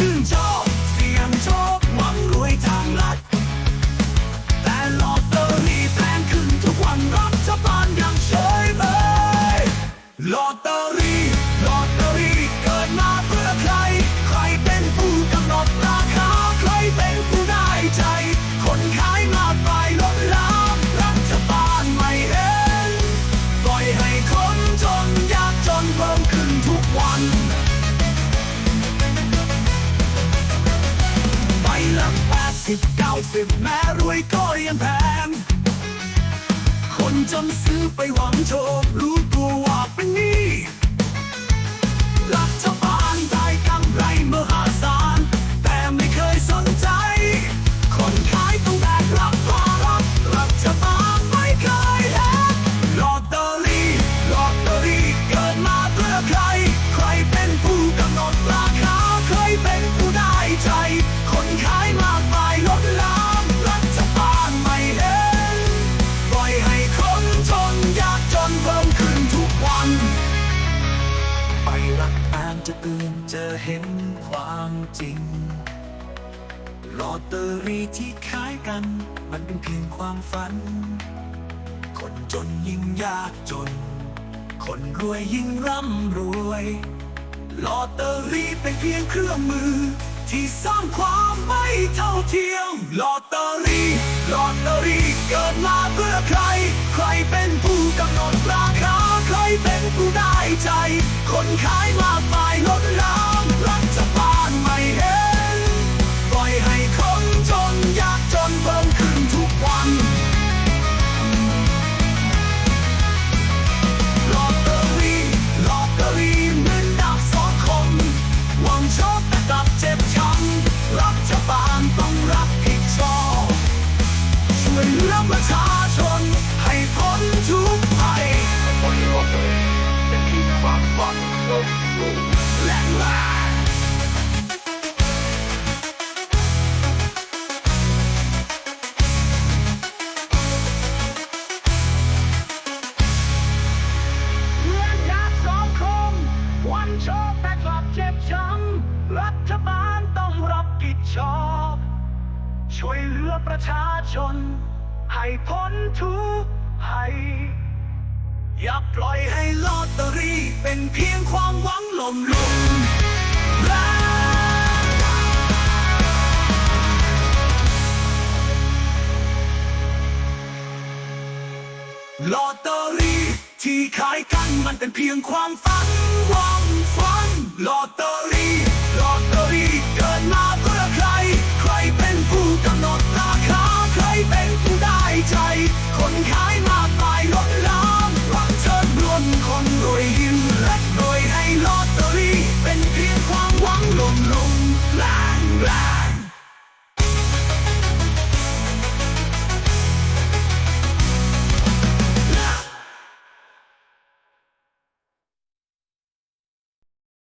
ชื่น สิบแม้รวยก็ยังแพง คนจนซื้อไปหวังโชครู้ตัวว่าเป็นหนี้รักทรั จะตื่นเจอเห็นความจริงลอตเตอรี่ที่ขายกัน มันเป็นเพียงความฝัน คนจนยิ่งยากจน คนรวยยิ่งร่ำรวยลอตเตอรี่เป็นเพียงเครื่องมือ ที่สร้างความไม่เท่าเทียมลอตเตอรี่ลอตเตอรี่เกิดมาเพื่อใคร ใครเป็นผู้กำหนดราคาใครเป็นผู้ได้ใจ คนขายมากมาย ประชาชนให้พ้นทุกภัยคนลอตเตอรี่เป็นที่ความหวังลบลู่และลาเพื่อนยาสองคมวันโชคแต่กลับเจ็บช้ำรัฐบาลต้องรับผิดชอบ ช่วยเหลือประชาชน ให้พ้นทุกข์ภัยอย่าปล่อยให้ลอตเตอรี่เป็นเพียงความหวังลมลุมลอตเตอรี่ที่ขายกันมันเป็นเพียงความฝันหวังฝันลอตเตอรี่ โ